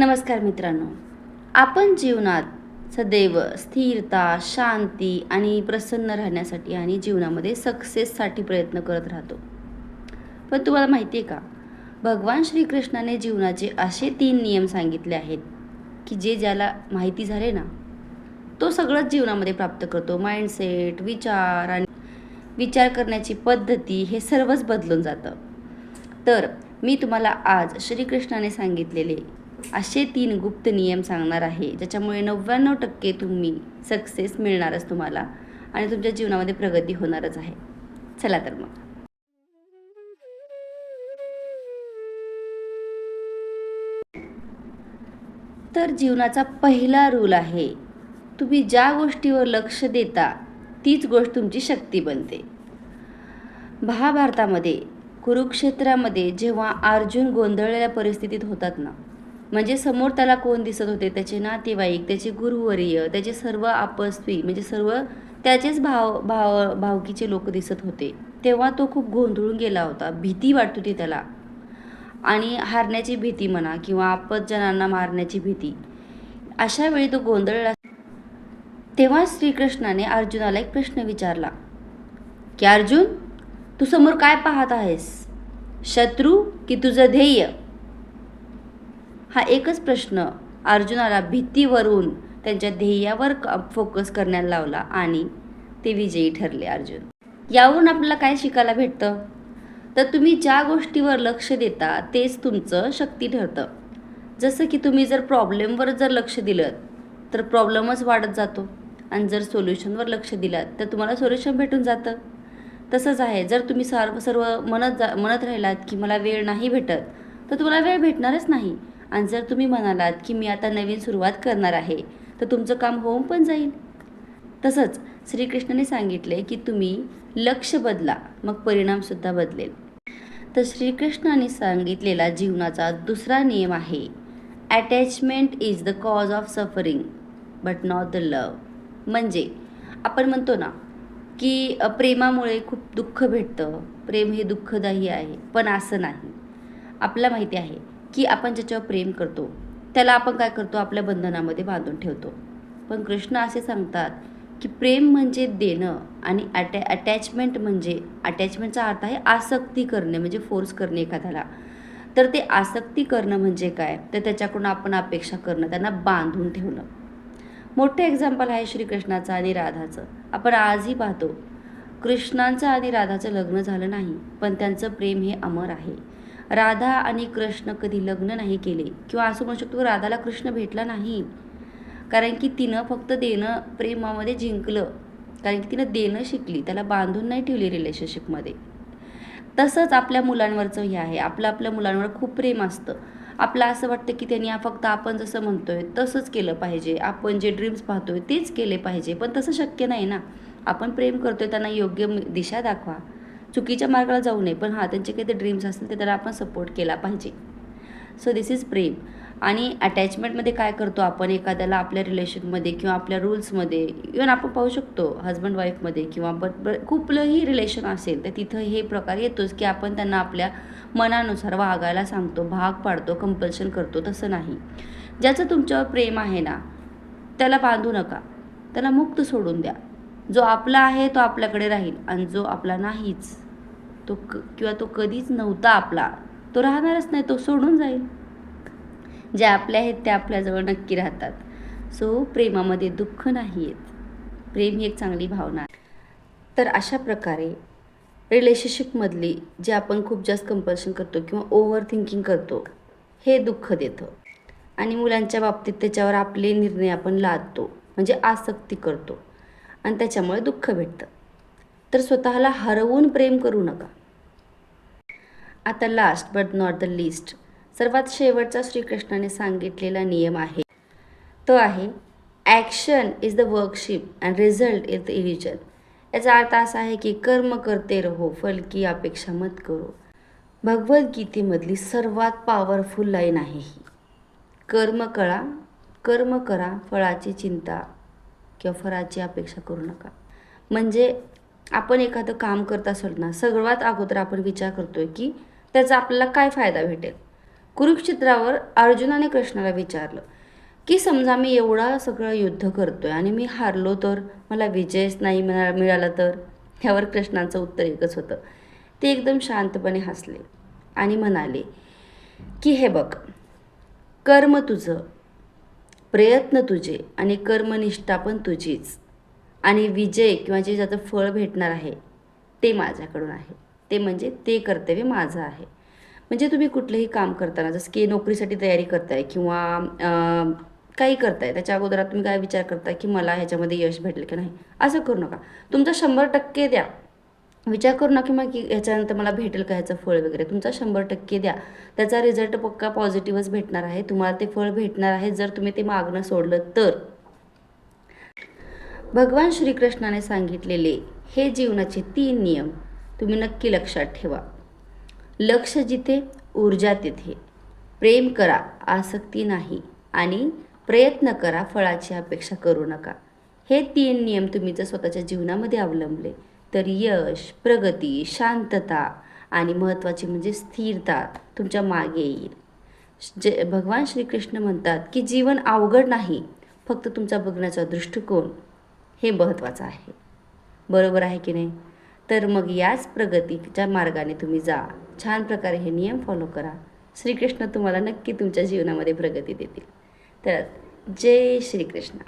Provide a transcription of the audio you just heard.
नमस्कार मित्रांनो. आपण जीवनात सदैव स्थिरता शांती आणि प्रसन्न राहण्यासाठी आणि जीवनामध्ये सक्सेससाठी प्रयत्न करत राहतो. पण तुम्हाला माहिती आहे का? भगवान श्रीकृष्णाने जीवनाचे असे तीन नियम सांगितले आहेत की जे ज्याला माहिती झाले ना तो सगळंच जीवनामध्ये प्राप्त करतो. माइंडसेट विचार आणि विचार करण्याची पद्धती हे सर्वच बदलून जातं. तर मी तुम्हाला आज श्रीकृष्णाने सांगितलेले असे तीन गुप्त नियम सांगणार आहे ज्याच्यामुळे नव्याण्णव टक्के तुम्ही सक्सेस मिळणारच तुम्हाला आणि तुमच्या जीवनामध्ये प्रगती होणारच आहे. चला तर मग. तर जीवनाचा पहिला रूल आहे तुम्ही ज्या गोष्टीवर लक्ष देता तीच गोष्ट तुमची शक्ती बनते. महाभारतामध्ये कुरुक्षेत्रामध्ये जेव्हा अर्जुन गोंधळलेल्या परिस्थितीत होतात ना म्हणजे समोर त्याला कोण दिसत होते? त्याचे नातेवाईक त्याचे गुरुवर्य त्याचे सर्व आपस्वी म्हणजे सर्व त्याचेच भाव भाव भावकीचे लोक दिसत होते. तेव्हा तो खूप गोंधळून गेला होता. भीती वाटत होती त्याला. आणि हारण्याची भीती म्हणा किंवा आपतजनांना मारण्याची भीती अशा वेळी तो गोंधळला. तेव्हा श्रीकृष्णाने अर्जुनाला एक प्रश्न विचारला की अर्जुन तू समोर काय पाहत आहेस? शत्रू की तुझं ध्येय? हा एकच प्रश्न अर्जुनाला भीतीवरून त्यांच्या ध्येयावर फोकस करण्याला लावला आणि ते विजयी ठरले अर्जुन. यावरून आपल्याला काय शिकायला भेटतं? तर तुम्ही ज्या गोष्टीवर लक्ष देता तेच तुमचं शक्ती ठरतं. जसं की तुम्ही जर प्रॉब्लेमवर जर लक्ष दिलं तर प्रॉब्लेमच वाढत जातो. आणि जर सोल्युशनवर लक्ष दिलात तर तुम्हाला सोल्युशन भेटून जातं. तसंच आहे जर तुम्ही सर्व सर्व म्हणत जा म्हणत राहिलात की मला वेळ नाही भेटत तर तुम्हाला वेळ भेटणारच नाही. आणि जर तुम्ही म्हणालात की मी आता नवीन सुरुवात करणार आहे तर तुमचं काम होऊन पण जाईल. तसंच श्रीकृष्णाने सांगितले की तुम्ही लक्ष बदला मग परिणामसुद्धा बदलेल. तर श्रीकृष्णाने सांगितलेला जीवनाचा दुसरा नियम आहे attachment is the cause of suffering but not the love म्हणजे आपण म्हणतो ना की प्रेमामुळे खूप दुःख भेटतं प्रेम हे दुःखदायी आहे पण असं नाही. आपल्याला माहिती आहे की आपण ज्याच्यावर प्रेम करतो त्याला आपण काय करतो? आपल्या बंधनामध्ये बांधून ठेवतो. पण कृष्ण असे सांगतात की प्रेम म्हणजे देणं आणि अटॅ अटॅचमेंट म्हणजे अटॅचमेंटचा अर्थ आहे आसक्ती करणे म्हणजे फोर्स करणे एखाद्याला. तर ते आसक्ती करणं म्हणजे काय? तर त्याच्याकडून आपण अपेक्षा करणं त्यांना बांधून ठेवणं. मोठं एक्झाम्पल आहे श्रीकृष्णाचं आणि राधाचं. आपण आजही पाहतो. कृष्णांचं आणि राधाचं लग्न झालं नाही पण त्यांचं प्रेम हे अमर आहे. राधा आणि कृष्ण कधी लग्न नाही केले किंवा असं म्हणू शकतो राधाला कृष्ण भेटला नाही. कारण की तिनं फक्त देणं प्रेमामध्ये जिंकलं. कारण की तिनं देणं शिकली त्याला बांधून नाही ठेवली रिलेशनशिपमध्ये तसंच आपल्या मुलांवरचं हे आहे आपलं आपल्या मुलांवर खूप प्रेम असतं. आपलं असं वाटतं की त्यांनी फक्त आपण जसं म्हणतोय तसंच केलं पाहिजे. आपण जे ड्रीम्स पाहतोय तेच केले पाहिजे. पण तसं शक्य नाही ना. आपण प्रेम करतोय त्यांना योग्य दिशा दाखवा. चुकीच्या मार्गाला जाऊ नये पण हां त्यांचे काही ते ड्रीम्स असतील ते त्याला आपण सपोर्ट केला पाहिजे. सो दिस इज प्रेम. आणि अटॅचमेंटमध्ये काय करतो आपण? एखाद्याला आपल्या रिलेशनमध्ये किंवा आपल्या रूल्समध्ये इवन आपण पाहू शकतो हजबंड वाईफमध्ये किंवा बर कुठलंही रिलेशन असेल तर तिथं हे प्रकार येतोच की आपण त्यांना आपल्या मनानुसार वागायला सांगतो भाग पाडतो कंपल्शन करतो तसं नाही. ज्याचं तुमच्यावर प्रेम आहे ना त्याला बांधू नका. त्याला मुक्त सोडून द्या. जो आपला आहे तो आपल्याकडे राहील आणि जो आपला नाहीच तो क किंवा तो कधीच नव्हता आपला तो राहणारच नाही तो सोडून जाईल. जे आपले आहेत ते आपल्याजवळ नक्की राहतात. सो प्रेमामध्ये दुःख नाही आहेत प्रेम ही एक चांगली भावना आहे. तर अशा प्रकारे रिलेशनशिपमधली जे आपण खूप जास्त कंपल्शन करतो किंवा ओव्हर थिंकिंग करतो हे दुःख देतं. आणि मुलांच्या बाबतीत त्याच्यावर आपले निर्णय आपण लादतो म्हणजे आसक्ती करतो. आणि त्याच्यामुळे दुःख भेटतं. तर स्वतःला हरवून प्रेम करू नका. आता last but not the least सर्वात शेवटचा श्रीकृष्णाने सांगितलेला नियम आहे. तो आहे action is the worship and result is the illusion याचा अर्थ असा आहे की कर्म करते रहो फल की अपेक्षा मत करो. भगवद्गीतेमधली सर्वात पॉवरफुल लाईन आहे ही. कर्म कळा कर्म करा फळाची चिंता किंवा फराची अपेक्षा करू नका. म्हणजे आपण एखादं काम करत असेल ना सर्वात अगोदर आपण विचार करतोय की त्याचा आपल्याला काय फायदा भेटेल? कुरुक्षेत्रावर अर्जुनाने कृष्णाला विचारलं की समजा मी एवढा सगळं युद्ध करतोय आणि मी हारलो तर मला विजयच नाही मिळा मिळाला तर? ह्यावर कृष्णांचं उत्तर एकच होतं. ते एकदम शांतपणे हसले आणि म्हणाले की हे बघ कर्म तुझं प्रयत्न तुझे आणि कर्मनिष्ठा पण तुझीच. आणि विजय किंवा जे ज्याचं फळ भेटणार आहे ते माझ्याकडून आहे. ते म्हणजे ते कर्तव्य माझं आहे. म्हणजे तुम्ही कुठलंही काम करताना जसं की नोकरीसाठी तयारी करताय किंवा काही करताय त्याच्या अगोदरात तुम्ही काय विचार करताय की मला ह्याच्यामध्ये यश भेटेल की नाही? असं करू नका. तुमचा शंभर टक्के द्या. विचार करू नका मग की ह्याच्यानंतर मला भेटेल का ह्याचं फळ वगैरे? तुमचा शंभर टक्के द्या. त्याचा रिझल्ट पक्का पॉझिटिव्हच भेटणार आहे. तुम्हाला ते फळ भेटणार आहे जर तुम्ही ते मागणं सोडलं तर. भगवान श्रीकृष्णाने सांगितलेले हे जीवनाचे तीन नियम तुम्ही नक्की लक्षात ठेवा. लक्ष जिथे ऊर्जा तिथे. प्रेम करा आसक्ती नाही आणि प्रयत्न करा फळाची अपेक्षा करू नका. हे तीन नियम तुम्ही जर स्वतःच्या जीवनामध्ये अवलंबले तर यश प्रगती शांतता आणि महत्त्वाची म्हणजे स्थिरता तुमच्या मागे येईल. जे भगवान श्रीकृष्ण म्हणतात की जीवन अवघड नाही फक्त तुमचा बघण्याचा दृष्टिकोन हे महत्त्वाचं आहे. बरोबर आहे की नाही? तर मग याच प्रगतीच्या मार्गाने तुम्ही जा. छान प्रकारे हे नियम फॉलो करा. श्रीकृष्ण तुम्हाला नक्की तुमच्या जीवनामध्ये प्रगती देतील. तर जय श्रीकृष्ण.